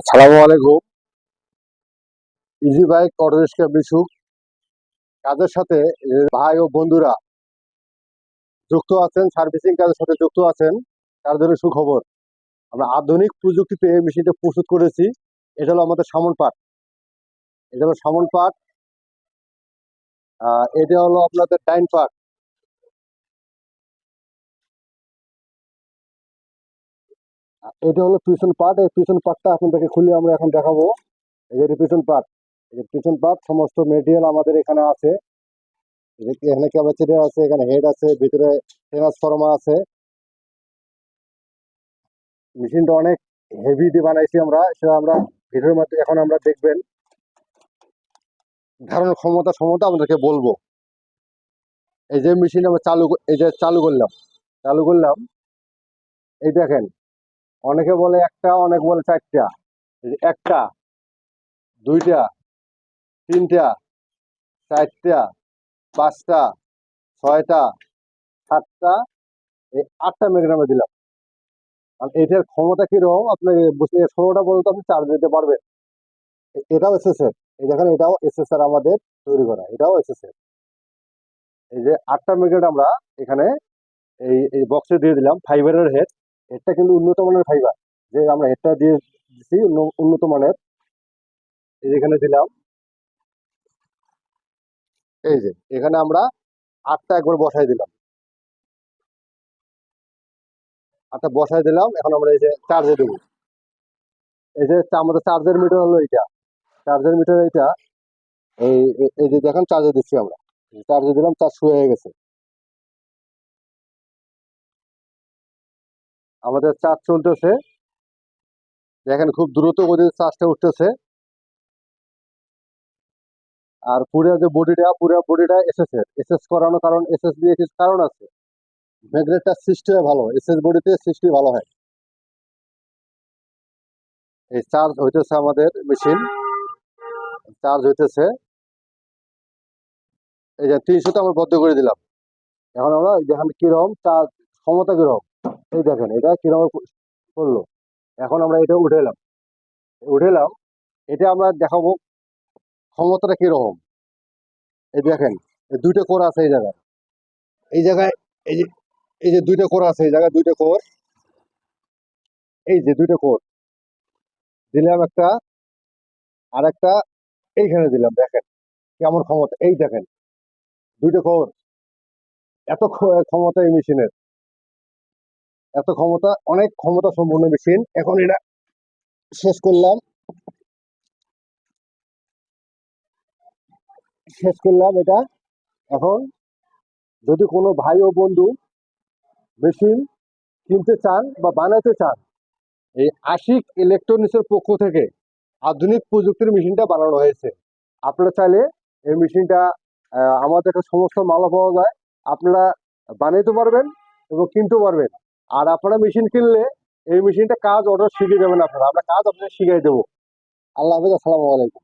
আসসালামু আলাইকুম। Easy bike auto rickshaw বিশুক কাজের সাথে ভাই ও বন্ধুরা যুক্ত আছেন, সার্ভিসিং কাজের সাথে যুক্ত আছেন, তার জন্য সুখবর। আমরা আধুনিক প্রযুক্তিতে এই মেশিনটা প্রস্তুত করেছি। এটা হলো আমাদের সামন পাট। এটা হলো সামন পাট। এটা হলো আপনাদের ডাইন পাট। এটা হলো পিছন পার্ট এই পিছন পার্টটা আপনাদেরকে খুলে আমরা এখন দেখাবো। এই যে পিছন পার্ট এই যে পিছন পার্ট সমস্ত মেটেরিয়াল আমাদের এখানে আছে। এখানে ক্যাপাসিটি আছে, এখানে হেড আছে, ভিতরে ট্রান্সফর্মার আছে। মেশিনটা অনেক হেভি দিয়ে বানাইছি আমরা, সেটা আমরা ভিডিওর মধ্যে এখন আমরা দেখবেন। ধারণার ক্ষমতা ক্ষমতা আপনাদেরকে বলব। এই যে মেশিন আমরা চালু এই যে চালু করলাম চালু করলাম, এই দেখেন অনেকে বলে একটা, অনেক বলে চারটা। একটা, দুইটা, তিনটা, চারটা, পাঁচটা, ছয়টা, সাতটা, এই আটটা মেগাগ্রামে দিলাম। আর এটার ক্ষমতা কীরকম? আপনি বুঝতে ষোলোটা পর্যন্ত আপনি চার্জ দিতে পারবেন। এটাও এসএসএর এই দেখেন, এটাও এসএসআর আমাদের তৈরি করা। এটাও এসএসএর এই যে আটটা মেগাট আমরা এখানে এই এই বক্সে দিয়ে দিলাম। ফাইবারের হেড হেডটা কিন্তু উন্নত মানের ফাইবার যে আমরা হেডটা দিয়ে দিচ্ছি উন্নত মানের। এখানে দিলাম। এই যে, এখানে আমরা আটটা একবার বসাই দিলাম। আটটা বসাই দিলাম, এখন আমরা এই যে চার্জে দেবো। এই যে আমাদের চার্জের মিটার হলো এইটা। চার্জের মিটার এইটা, এই, এই- এই যে দেখেন চার্জে দিচ্ছি আমরা। চার্জে দিলাম চার্জ শুয়ে হয়ে গেছে। আমাদের চার্জ চলতেছে। দেখেন খুব দ্রুত গতিতে চার্জটা উঠতেছে। আর পুরো যে বডিটা, পুরো বডিটা এসএস এর। এসএস করানো কারণ এসএস দিয়ে কিছু কারণ আছে। ম্যাগনেটটা সৃষ্টি হয় ভালো এসএস বডিতে সৃষ্টি ভালো হয়। এই চার্জ হইতেছে আমাদের মেশিন। চার্জ হইতেছে। এই যে তিনশোতে আমরা বদ্ধ করে দিলাম। এখন আমরা দেখেন কীরকম চার্জ, ক্ষমতা কীরকম এই দেখেন, এটা কীরকম করল। এখন আমরা এটা উঠেলাম উঠেলাম এটা আমরা দেখাবো ক্ষমতাটা কীরকম। এই দেখেন দুইটা কোর আছে এই জায়গায়। এই জায়গায়, এই যে এই যে দুইটা কোর আছে, এই জায়গায় দুইটা কোর। এই যে দুইটা কোর। দিলাম একটা আর একটা এইখানে দিলাম, দেখেন। কেমন ক্ষমতা, এই দেখেন। দুইটা কোর। এত ক্ষমতা এই মেশিনের। এত ক্ষমতা, অনেক ক্ষমতা সম্পূর্ণ মেশিন এখন এটা শেষ করলাম। শেষ করলাম এটা। এখন যদি কোনো ভাই ও বন্ধু মেশিন কিনতে চান বা বানাতে চান, এই আশিক ইলেকট্রনিক্সের পক্ষ থেকে আধুনিক প্রযুক্তির মেশিনটা বানানো হয়েছে। আপনারা চাইলে এই মেশিনটা আমাদের কাছে সমস্ত মালও পাওয়া যায়। আপনারা বানাইতে পারবেন এবং কিনতেও পারবেন। আর আপনারা মেশিন কিনলে এই মেশিনটা কাজ অর্ডার শিখে যাবেন আপনারা। আমরা কাজ আপনাদের শিখাই দেবো। আল্লাহ হাফিজ, আসসালামু আলাইকুম।